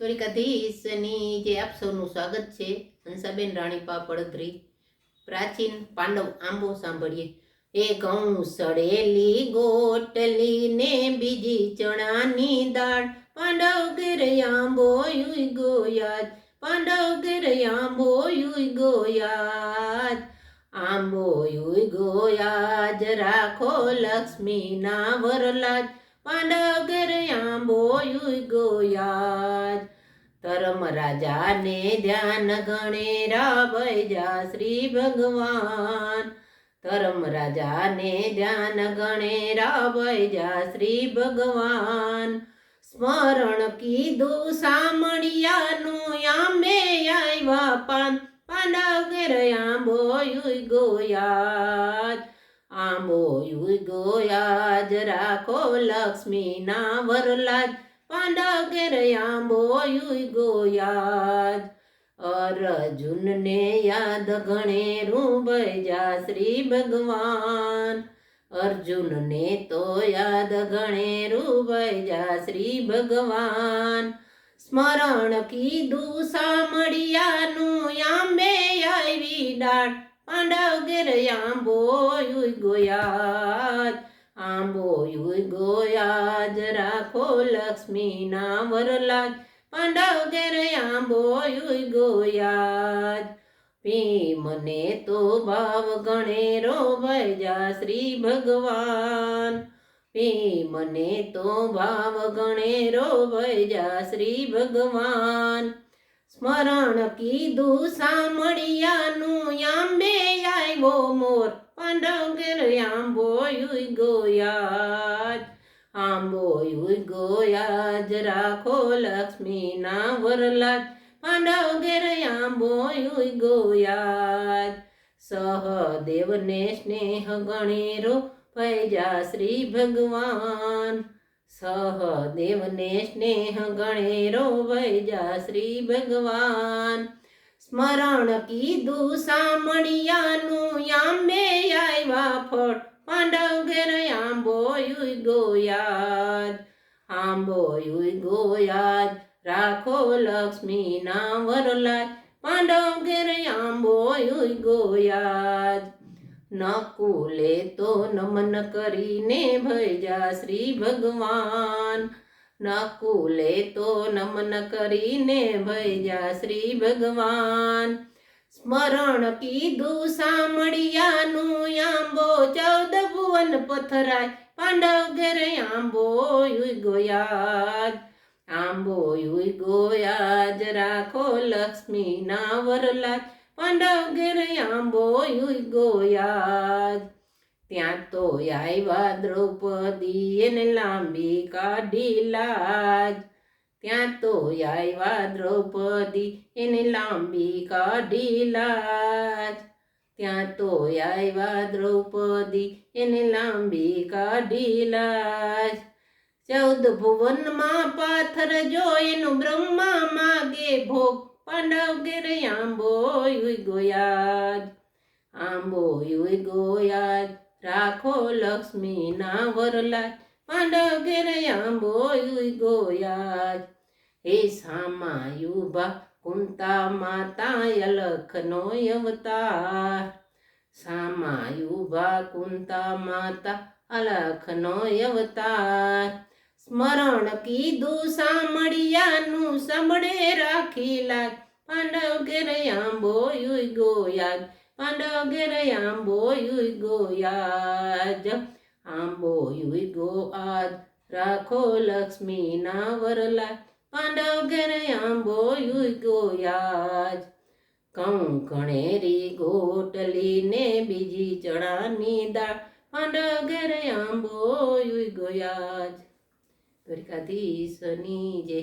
દ્વારિકાધીશની જે આપ સૌનું સ્વાગત છે, હંસાબેન રાણી પાપડધરી. પ્રાચીન પાંડવ આંબો સાંભળીએ. એ ઘઉં સડેલી ગોટલી ને બીજી ચણાની દાળ. પાંડવ ઘેર આંબો યુઈ ગોયાદ પાંડવ ઘેર આંબો યુઈ ગોયાદ આંબો યુઈ ગોયાજ. રાખો લક્ષ્મીના વરલાજ. પાંડવ ઘેર આંબો યુઈ ગોયાજ ધર્મ રાજાને ધ્યાન ગણેરા ભૈજા શ્રી ભગવાન. ધર્મ રાજાને ધ્યાન ગણેરા ભૈજા શ્રી ભગવાન. સ્મરણ કીધું સામણિયાનું આંબે આવ્યા પાન. પાંડવ ઘેર આંબો યુઈ ગોયાજ આંબો યુઈ ગોયાજ રાખો લક્ષ્મીના વરલાજ પાંડવ ઘેર આંબો યુઈ ગોયાજ અર્જુનને યાદ ગણે ભૈજા શ્રી ભગવાન. અર્જુનને તો યાદ ગણે ભૈજા શ્રી ભગવાન. સ્મરણ કીધું સામળિયાનું આંબે આવી ડાળ પાંડવ ઘેર આંબો ગોયાજ આંબો ગોયાજ રાખો લક્ષ્મીના વરલાજ પાંડવ ઘેર આંબો યુઈ પી મને તો ભાવ ગણેરો ભૈજા શ્રી ભગવાન ભીમને તો ભાવ ગણેરો ભૈજા શ્રી ભગવાન સ્મરણ કીધું સામળિયાનું આંબે આવ્યો મોર ઘેર આંબો ગોયાજ આંબો ગોયાજ રાખો લક્ષ્મીના વરલાજ પાંડવ ઘેર આંબો ગોયાજ સહદેવને સ્નેહ ગણેરો ભૈજા શ્રી ભગવાન સહદેવને સ્નેહ ગણેરો ભૈજા શ્રી ભગવાન સ્મરણ કીધું સામણિયાનું આંબે આવ્યા ફળ. પાંડવ ઘેર આંબો ગોયાદ આંબો યુઈ ગોયાદ રાખો લક્ષ્મીના વરલાજ, પાંડવ ઘેર આંબો ગોયાદ નકુલે તો નમન કરીને ભૈજા શ્રી ભગવાન. નકુલે તો નમન કરીને ભૈજા શ્રી ભગવાન. સ્મરણ કીધું સામળિયાનું આંબો ચૌદ ભુવન પથરાય, પાંડવ ઘેરે આંબો યુઈ ગોયાદ આંબો યુઈ ગોયાજ, રાખો લક્ષ્મીના વરલાજ. પાંડવ ઘેરે આંબો યુઈ ગોયાજ. ત્યાં તો આવ્યા દ્રૌપદી એને લાંબી કાઢી લાજ. ત્યાં તો આવ્યા દ્રૌપદી એને લાંબી કાઢી લાજ. ત્યાં તો આવ્યા દ્રૌપદી એને લાંબી કાઢી લાજ. ચૌદ ભુવનમાં પાથર જો એનું બ્રહ્મા માગે ભોગ. પાંડવ ઘેર આંબો ગયા આંબો યુઈ રાખો લક્ષ્મીના વરલાય. પાંડવ ઘેર આંબો ગોયાજ હે સામાયુભા કુંતા માતા અલખનો અવતાર. સામાયુબા કુંતા માતા, અલખનો અવતાર. સ્મરણ કીધું સાંભળ્યાનું સાંભળે રાખી લાગ પાંડવ ઘેર આંબો યુઈ ઘેર આંબો યુઈ ગોયાજ આંબો યુઈ ગોઆજ રાખો લક્ષ્મીના વરલા પાંડવ ઘેર આંબો યુઈ ગોયાજ ઘઉં ઘણેરી ગોટલી ને બીજી ચણાની દાળ પાંડવ ઘેર આંબો યુઈ ગોયાજ દ્વારિકાધીશની જય